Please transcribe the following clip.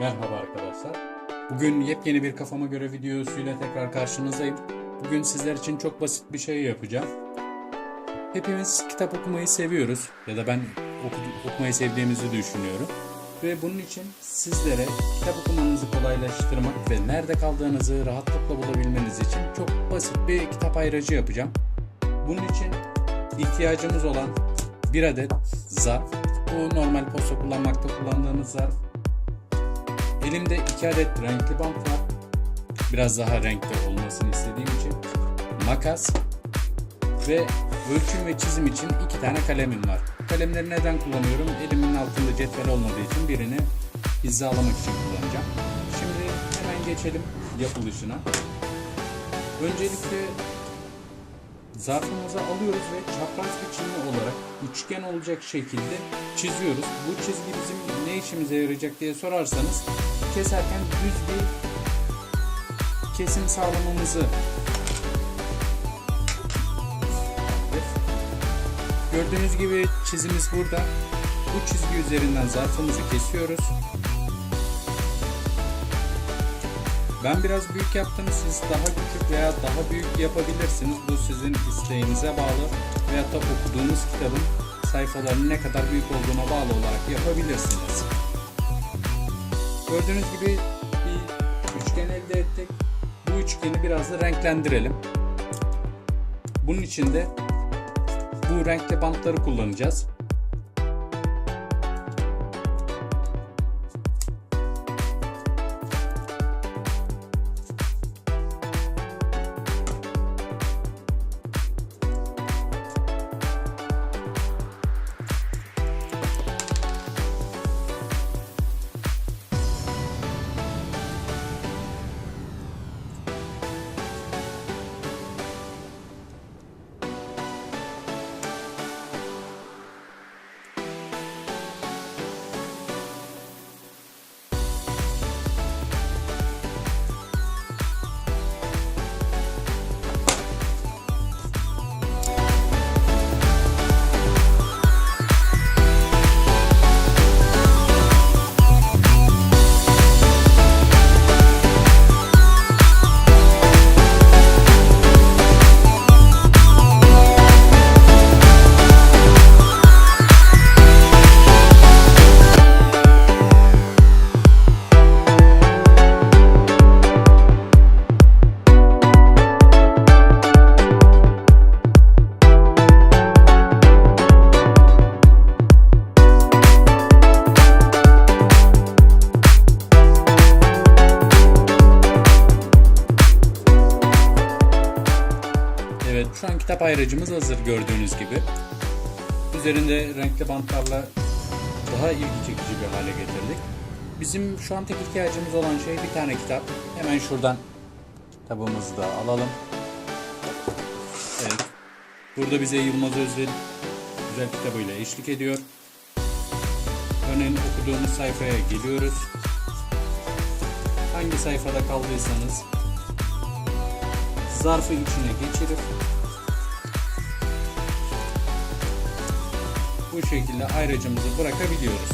Merhaba arkadaşlar. Bugün yepyeni bir kafama göre videosuyla tekrar karşınızdayım. Bugün sizler için çok basit bir şey yapacağım. Hepimiz kitap okumayı seviyoruz ya da ben oku- okumayı sevdiğimizi düşünüyorum. Ve bunun için sizlere kitap okumanızı kolaylaştırmak ve nerede kaldığınızı rahatlıkla bulabilmeniz için çok basit bir kitap ayracı yapacağım. Bunun için ihtiyacımız olan bir adet zarf. Bu normal posta kullanmakta kullandığımız zarf. Elimde iki adet renkli bant var. Biraz daha renkli olmasını istediğim için. Makas ve ölçüm ve çizim için iki tane kalemim var. Kalemleri neden kullanıyorum? Elimin altında cetvel olmadığı için birini hizalamak için kullanacağım. Şimdi hemen geçelim yapılışına. Öncelikle zarfımızı alıyoruz ve çapraz biçimli olarak üçgen olacak şekilde çiziyoruz. Bu çizgi bizim ne işimize yarayacak diye sorarsanız keserken düz bir kesim sağlamamızı Gördüğünüz gibi çizimiz burada. Bu çizgi üzerinden zarfımızı kesiyoruz. Ben biraz büyük yaptım. Siz daha küçük veya daha büyük yapabilirsiniz. Bu sizin isteğinize bağlı veya da okuduğunuz kitabın sayfalarının ne kadar büyük olduğuna bağlı olarak yapabilirsiniz. Gördüğünüz gibi bir üçgen elde ettik. Bu üçgeni biraz da renklendirelim. Bunun için de bu renkli bantları kullanacağız. Evet şu an kitap ayracımız hazır gördüğünüz gibi. Üzerinde renkli bantlarla daha ilgi çekici bir hale getirdik. Bizim şu an tek ihtiyacımız olan şey bir tane kitap. Hemen şuradan kitabımızı da alalım. Evet. Burada bize Yılmaz Özdil güzel kitabıyla eşlik ediyor. Örneğin okuduğumuz sayfaya geliyoruz. Hangi sayfada kaldıysanız zarfı içine geçirip bu şekilde ayracımızı bırakabiliyoruz.